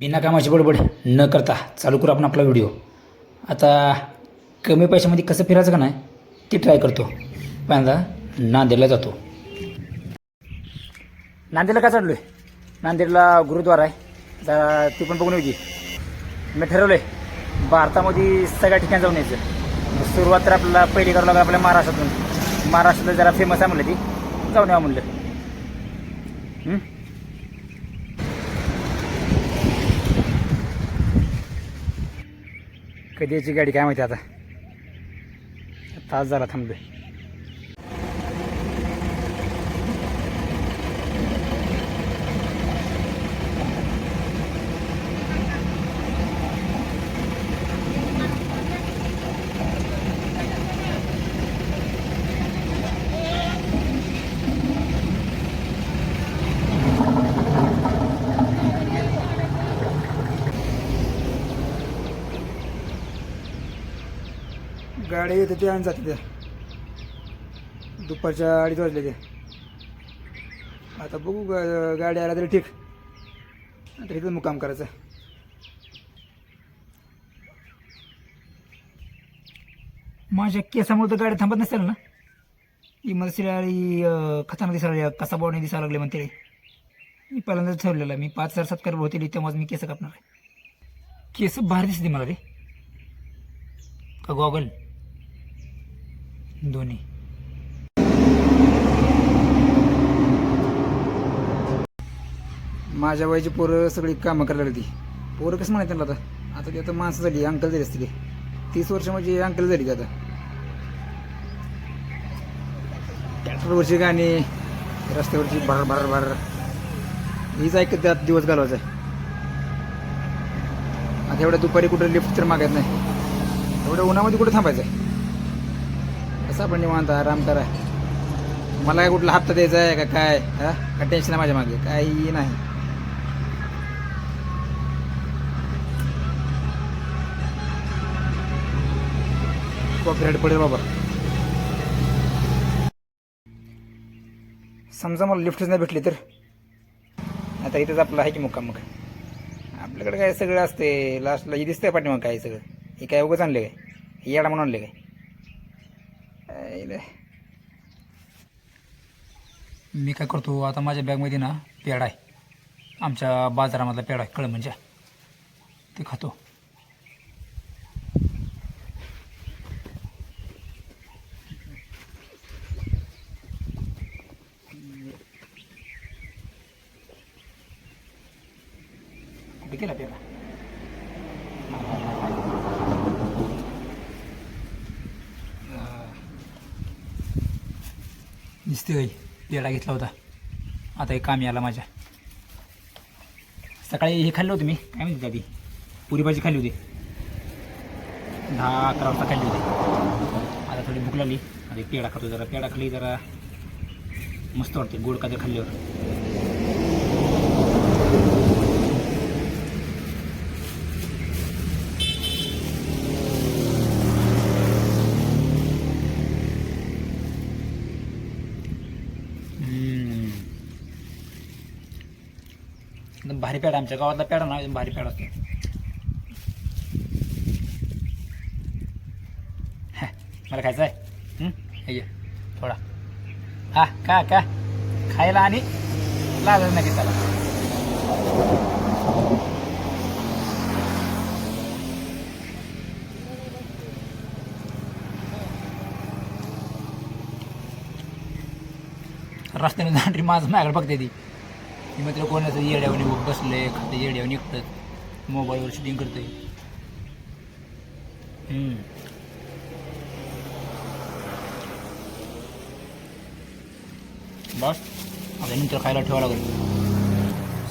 बिना कामाची बडबड न करता चालू करू आपण आपला व्हिडिओ. आता कमी पैशामध्ये कसं फिरायचं का नाही ते ट्राय करतो. पहिल्यांदा नांदेडला जातो. नांदेडला काय चाललो आहे नांदेडला गुरुद्वारा आहे. तर ती पण बघून येऊ की. मी ठरवलं आहे भारतामध्ये सगळ्या ठिकाणी जाऊन यायचं. सुरुवात तर आपल्याला पहिली करावं लागेल आपल्या महाराष्ट्रातून. महाराष्ट्रात जरा फेमस आहे म्हणलं ती. जाऊन यावं म्हणलं. कधी याची गाडी काय माहिती आता? तास झाला थांबलोय. गाडी येते ते आणि जाते त्या. दुपारच्या अडीच वाजले ते. आता बघू गा- गाडी आला तरी ठीक. आता इथं मुक्काम करायचा. माझ्या केसामुळे तर गाडी थांबत नसेल ना? इमर्जन्सी आणि खतरनाक दिसायला लागली, कसा बॉडी दिसायला लागले म्हणते मी पहिल्यांदाच ठरलेलं मी पाच हजार सत्कार होते तेव्हाच मी केस कापणार आहे. केस भारी दिसते मला रे. का गॉगल? दोन्ही. माझ्या वयाची पोरं सगळी कामं करायला लागली. पोरं कसं म्हणायचं त्यांना आता? आता ती आता माणसं झाली अंकल झाली असतील. तीस वर्ष म्हणजे अंकल झाली आता? ट्रॅक्टरवरची गाणी रस्त्यावरची भर भर भर. हीच ऐकत त्यात दिवस घालवायचा. आहे आता एवढ्या दुपारी कुठं लिफ्ट तर मागत नाही. एवढ्या उन्हामध्ये कुठं थांबायचं? आहे बसा पण निवांत आराम करा. मला काय कुठला हप्ता द्यायचा आहे का काय? हा? का टेन्शन आहे माझ्या मागे काही नाही. कॉपीराईट पडेल बाबा. समजा मला लिफ्टच नाही भेटली तर? आता इथंच आपलं आहे की मुक्काम मग? आपल्याकडे काय सगळं असते लास्टला हे दिसतंय पाठीमाग काय सगळं? हे काय उगंच आणले काय? हे येडा म्हणून आणले काय? मी काय करतो आता माझ्या बॅगमध्ये ना पेढा आहे. आमच्या बाजारामधला पेढा आहे कळ म्हणजे ते खातो. कुठे केला पेडा दिसते काही पेढा घेतला होता. आता एक काम याला माझ्या. सकाळी हे खाल्लं होतं मी. काय म्हणते आधी पुरी भाजी खाल्ली होती. दहा अकरा वाजता खाल्ली होती. आता थोडी भूक लागली. आता पेढा खातो जरा. पेढा खाल्ली जरा. मस्त वाटते गोड काजर खाल्ल्यावर. एकदम भारी पेडा आमच्या गावातला पेडा ना एकदम भारी पेढा. असतो मला खायचं आहे? हं? थोडा. हा का का खायला आणि लागलं नाही त्याला. रस्त्याने जाणारी माझं माझ्याकडे बघते ती. मी म्हटलं कोणाचं असं बसलं आहे खातं येड्यावर निघतं मोबाईलवर शूटिंग करतोय. बस. आता नंतर खायला ठेवावं लागेल.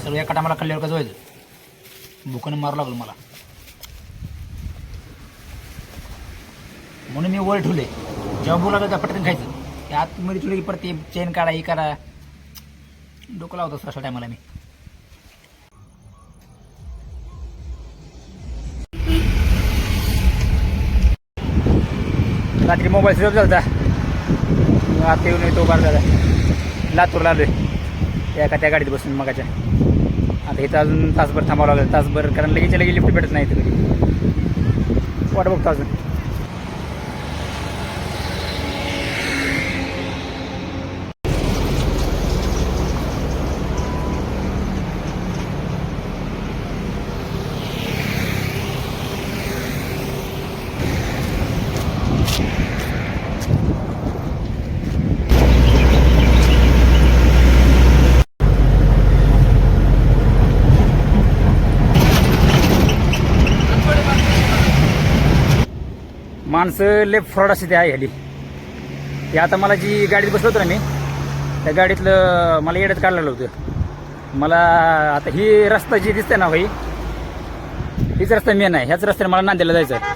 सगळं एका टायमाला खाल्ल्यावर कसं व्हायचं? भूकनं मारू लागलं मला. म्हणून मी वर ठेवले जेव्हा भूक त्या पटकन खायचं. त्या आतमध्ये ठेवलं की परत चेन काढा हे करा. डोकं लावतो अशा टायमाला मी. रात्री मोबाईल स्विच झाला आता येऊन येतो बार झाला लातूरला आलोय. एका त्या गाडीत बसून मगाच्या. आता इथं अजून तासभर थांबावं लागेल. तासभर कारण लगेच लगेच लिफ्ट भेटत नाही इथं वाट बघतो अजून. माणसं लेफ्ट फ्रॉड असे ते आहे हल्ली ते आता मला जी गाडीत बसलो होतो ना मी त्या गाडीतलं मला येड्यात काढलेलं होतं. मला आता ही रस्ता जी दिसते ना भाई हीच रस्ता मेन आहे. ह्याच रस्त्याने मला नांदेला जायचं आहे.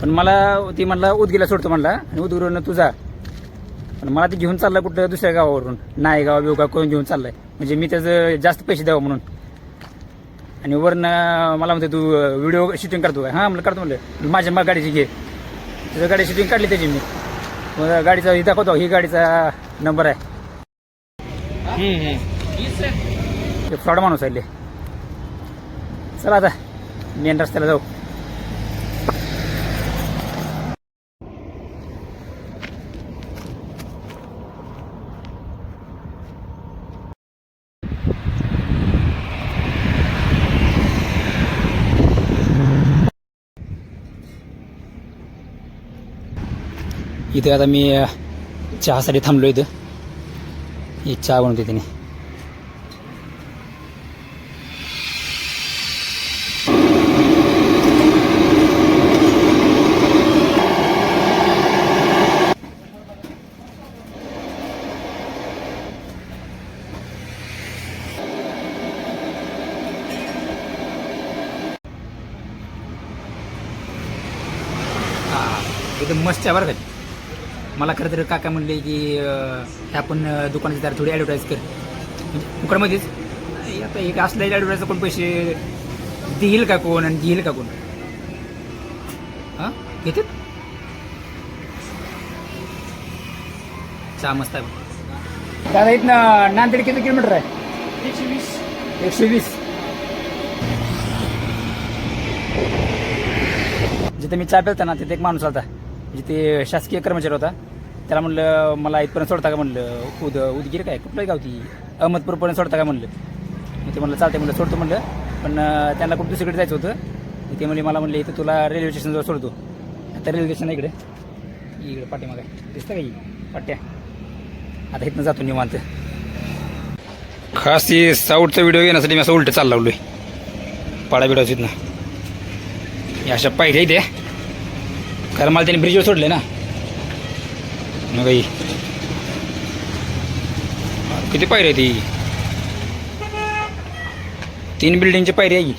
पण मला ती म्हणला उदगीला सोडतो म्हणला आणि उदगीवरून तुझा पण मला ती घेऊन चाललं कुठं दुसऱ्या गावावरून. नाही गाव बिवगा करून घेऊन चाललाय. म्हणजे मी त्याचं जास्त पैसे द्यावं म्हणून. आणि वरनं मला म्हणते तू व्हिडिओ शूटिंग करतो काय हां म्हणलं करतो म्हणलं. माझ्या मग गाडीची घे. त्याचं गाडी शूटिंग काढली त्याची मी. मग गाडीचा ही दाखवतो ही गाडीचा नंबर आहे. फ्रॉड माणूस आहे. चला आता मेन रस्त्याला जाऊ. इथे आता मी चहासाठी थांबलो इथं. ही चहा बनवते तिने. हा एकदम मस्त आहे बरं का. मला खरं तर काका म्हणले की हे आपण दुकानाची जरा थोडी ॲडव्हर्टाईज कर. म्हणजे फुकटमध्येच हे आता एक असल्या ॲडव्हर्टाईजचा कोण पैसे देईल का कोण आणि देईल का कोण? हां? घेतात? चहा मस्त आहे दादा इथनं नांदेड किती किलोमीटर आहे? एकशे वीस. एकशे वीस. जिथे मी चहा प्यालता ना तिथे एक माणूस आलता. म्हणजे जिथे शासकीय कर्मचारी होता. त्याला म्हणलं मला इथपर्यंत सोडता का? म्हणलं उद उदगीर काय? कुठलं गाव ती? अहमदपूरपर्यंत सोडता का? म्हणलं. मग ते म्हणलं चालते म्हणलं सोडतो. म्हणलं. पण त्यांना कुठं दुसरीकडे जायचं होतं. ते म्हणजे मला म्हणले इथं तुला रेल्वे स्टेशनजवळ सोडतो. आता रेल्वे स्टेशन इकडे. इकडे पाठीमागे दिसतं का ही? पाट्या आता इथनं जातो निवांत. खास ती साऊटचा व्हिडिओ घेण्यासाठी मी असं उलटं चालला लावलोय. पाडा बिडाच इथनं. या अशा पायऱ्या इथे. कारण मला त्याने ब्रिजवर सोडले ना. मग किती पायरी आहे ती तीन बिल्डिंगची पायरी आहे. ही.